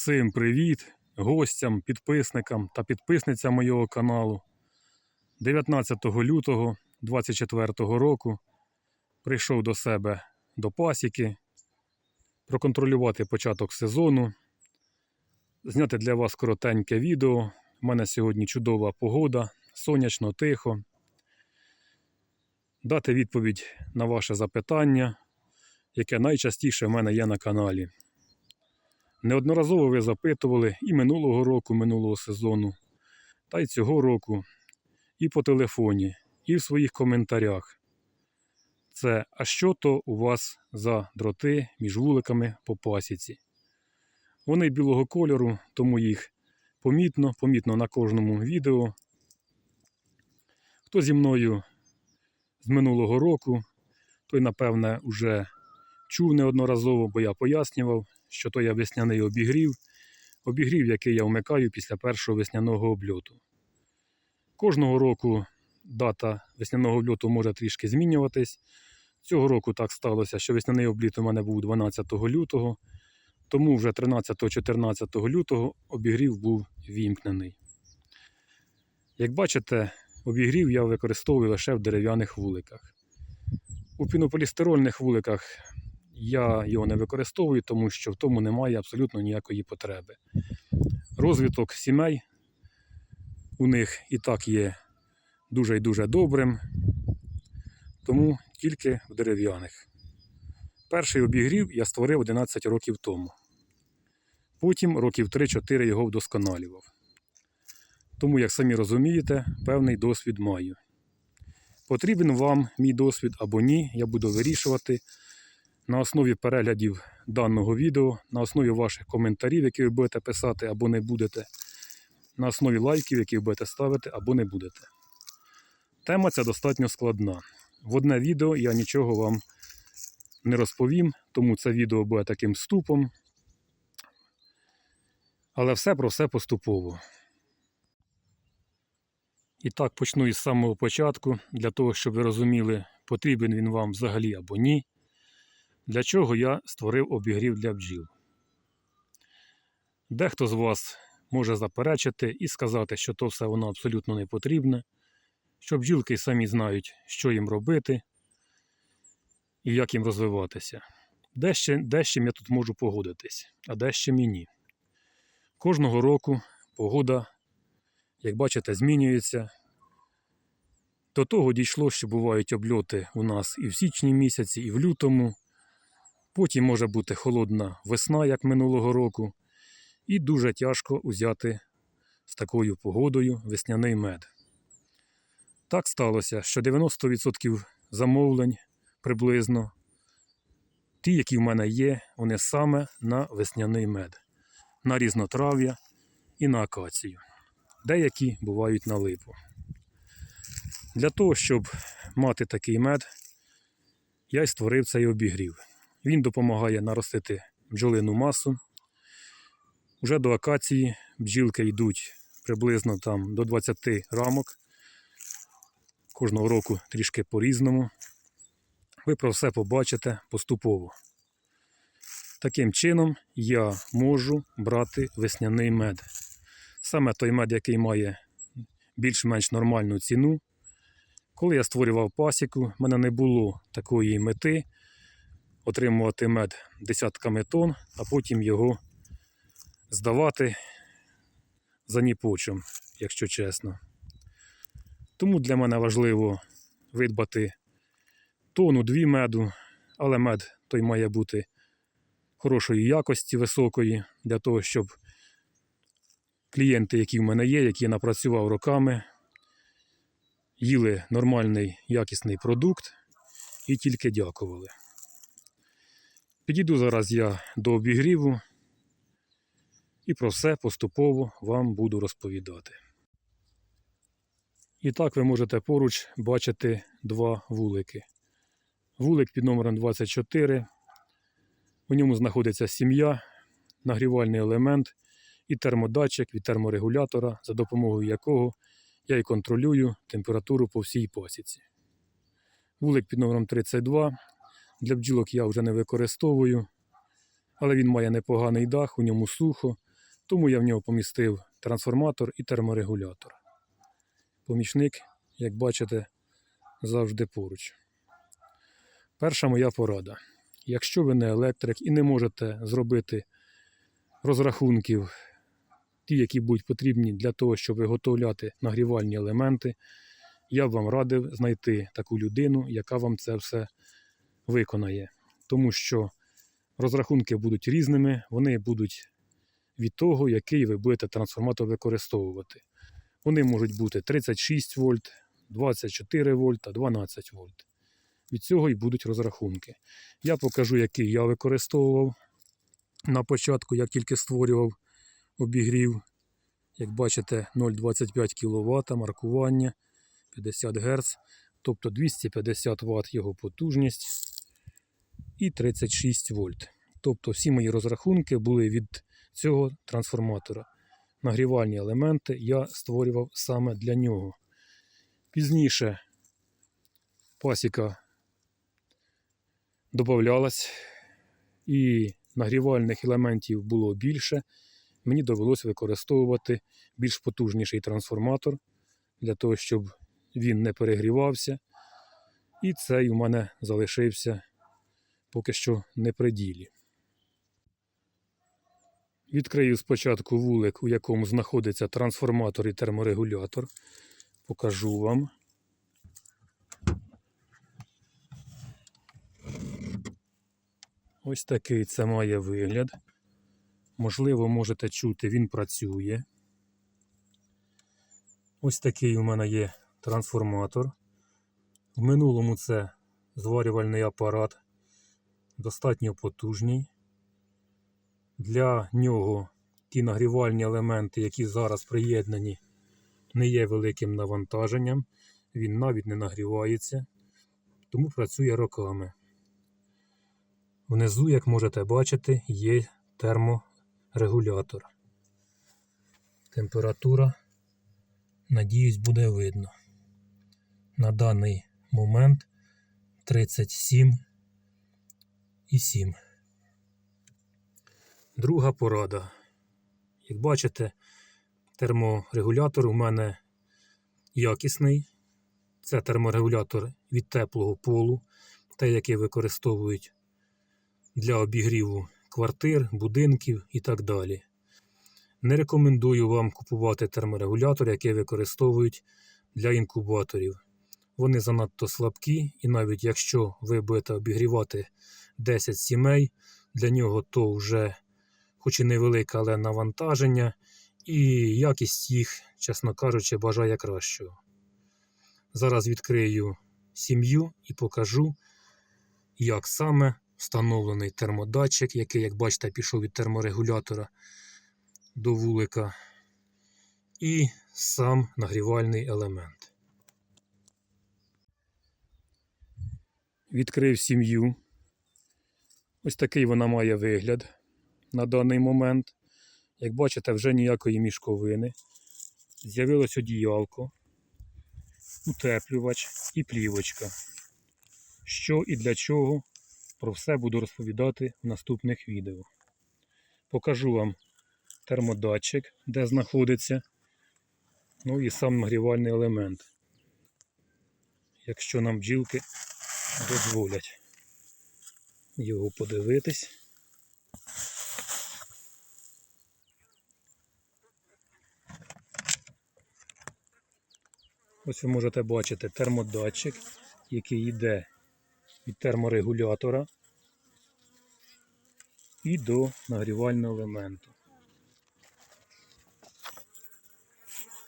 Всім привіт гостям, підписникам та підписницям моєго каналу. 19 лютого 2024 року прийшов до себе до пасіки, проконтролювати початок сезону, зняти для вас коротеньке відео. У мене сьогодні чудова погода, сонячно, тихо. Дати відповідь на ваше запитання, яке найчастіше в мене є на каналі. Неодноразово ви запитували і минулого року, минулого сезону, та й цього року, і по телефоні, і в своїх коментарях. Це а що то у вас за дроти між вуликами по пасіці? Вони білого кольору, тому їх помітно, помітно на кожному відео. Хто зі мною з минулого року, той, напевне, уже чув неодноразово, бо я пояснював, що то є весняний обігрів, обігрів, який я вмикаю після першого весняного обльоту. Кожного року дата весняного обльоту може трішки змінюватись. Цього року так сталося, що весняний обліт у мене був 12 лютого, тому вже 13-14 лютого обігрів був вімкнений. Як бачите, обігрів я використовую лише в дерев'яних вуликах. У пінополістирольних вуликах я його не використовую, тому що в тому немає абсолютно ніякої потреби. Розвиток сімей у них і так є дуже і дуже добрим, тому тільки в дерев'яних. Перший обігрів я створив 11 років тому. Потім років 3-4 його вдосконалював. Тому, як самі розумієте, певний досвід маю. Потрібен вам мій досвід або ні, я буду вирішувати на основі переглядів даного відео, на основі ваших коментарів, які ви будете писати або не будете, на основі лайків, які ви будете ставити або не будете. Тема ця достатньо складна. В одне відео я нічого вам не розповім, тому це відео буде таким вступом. Але все про все поступово. І так почну із самого початку, для того, щоб ви розуміли, потрібен він вам взагалі або ні. Для чого я створив обігрів для бджіл. Дехто з вас може заперечити і сказати, що то все воно абсолютно не потрібне, що бджілки самі знають, що їм робити і як їм розвиватися. Дещо, дещим я тут можу погодитись, а дещо ні. Кожного року погода, як бачите, змінюється. До того дійшло, що бувають обльоти у нас і в січні місяці, і в лютому. Потім може бути холодна весна, як минулого року, і дуже тяжко узяти з такою погодою весняний мед. Так сталося, що 90% замовлень приблизно, ті, які в мене є, вони саме на весняний мед, на різнотрав'я і на акацію. Деякі бувають на липу. Для того, щоб мати такий мед, я й створив цей обігрів. Він допомагає наростити бджолину масу. Вже до акації бджілки йдуть приблизно там до 20 рамок. Кожного року трішки по-різному. Ви про все побачите поступово. Таким чином я можу брати весняний мед. Саме той мед, який має більш-менш нормальну ціну. Коли я створював пасіку, в мене не було такої мети отримувати мед десятками тонн, а потім його здавати за ніпочем, якщо чесно. Тому для мене важливо видбати тонну дві меду, але мед той має бути хорошої якості, високої, для того, щоб клієнти, які в мене є, які я напрацював роками, їли нормальний якісний продукт і тільки дякували. Підійду зараз я до обігріву і про все поступово вам буду розповідати. І так ви можете поруч бачити два вулики. Вулик під номером 24. У ньому знаходиться сім'я, нагрівальний елемент і термодатчик від терморегулятора, за допомогою якого я і контролюю температуру по всій пасіці. Вулик під номером 32 для бджілок я вже не використовую, але він має непоганий дах, у ньому сухо, Тому я в нього помістив трансформатор і терморегулятор. Помічник, як бачите, завжди поруч. Перша моя порада. Якщо ви не електрик і не можете зробити розрахунків, ті, які будуть потрібні для того, щоб виготовляти нагрівальні елементи, я б вам радив знайти таку людину, яка вам це все виконає. Тому що розрахунки будуть різними, вони будуть від того, який ви будете трансформатор використовувати. Вони можуть бути 36 вольт, 24 вольта, 12 вольт. Від цього і будуть розрахунки. Я покажу, який я використовував на початку, як тільки створював обігрів. Як бачите, 0,25 кВт маркування 50 Гц, тобто 250 Вт його потужність і 36 вольт. Тобто всі мої розрахунки були від цього трансформатора. Нагрівальні елементи я створював саме для нього. Пізніше пасіка додавалась і нагрівальних елементів було більше. Мені довелося використовувати більш потужніший трансформатор для того, щоб він не перегрівався. І цей у мене залишився поки що не при ділі. Відкрию спочатку вулик, у якому знаходиться трансформатор і терморегулятор. Покажу вам. Ось такий це має вигляд. Можливо, можете чути, він працює. Ось такий у мене є трансформатор. В минулому це зварювальний апарат, достатньо потужний. Для нього ті нагрівальні елементи, які зараз приєднані, не є великим навантаженням. Він навіть не нагрівається, тому працює роками. Внизу, як можете бачити, є терморегулятор. Температура, надіюсь, буде видно. На даний момент 37,7. Друга порада. Як бачите, терморегулятор у мене якісний. Це терморегулятор від теплого полу, те, який використовують для обігріву квартир, будинків і так далі. Не рекомендую вам купувати терморегулятор, який використовують для інкубаторів. Вони занадто слабкі, і навіть якщо ви будете обігрівати 10 сімей, для нього то вже, хоч і невелике, але навантаження, і якість їх, чесно кажучи, бажає кращого. Зараз відкрию сім'ю і покажу, як саме встановлений термодатчик, який, як бачите, пішов від терморегулятора до вулика, і сам нагрівальний елемент. Відкрив сім'ю. Ось такий вона має вигляд на даний момент. Як бачите, вже ніякої мішковини. З'явилось одіялко, утеплювач і плівочка. Що і для чого, про все буду розповідати в наступних відео. Покажу вам термодатчик, де знаходиться, ну і сам нагрівальний елемент, якщо нам бджілки дозволять його подивитись. Ось ви можете бачити термодатчик, який йде від терморегулятора і до нагрівального елементу.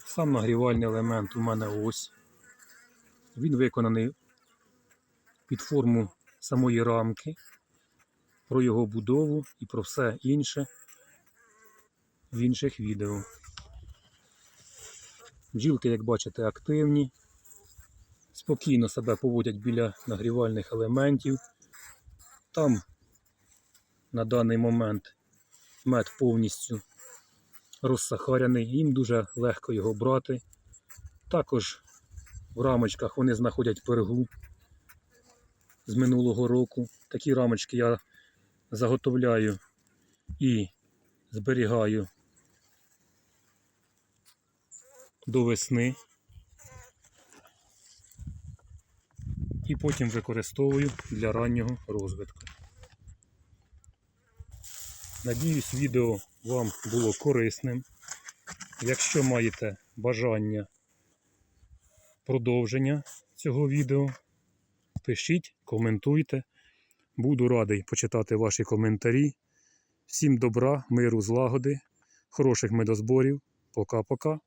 Сам нагрівальний елемент у мене ось. Він виконаний під форму самої рамки, про його будову і про все інше в інших відео. Бджілки, як бачите, активні, спокійно себе поводять біля нагрівальних елементів. Там на даний момент мед повністю розсахаряний, їм дуже легко його брати. Також в рамочках вони знаходять пергу з минулого року. Такі рамочки я заготовляю і зберігаю до весни. І потім використовую для раннього розвитку. Надіюсь, відео вам було корисним. Якщо маєте бажання продовження цього відео, пишіть, коментуйте. Буду радий почитати ваші коментарі. Всім добра, миру, злагоди, хороших медозборів. Пока-пока.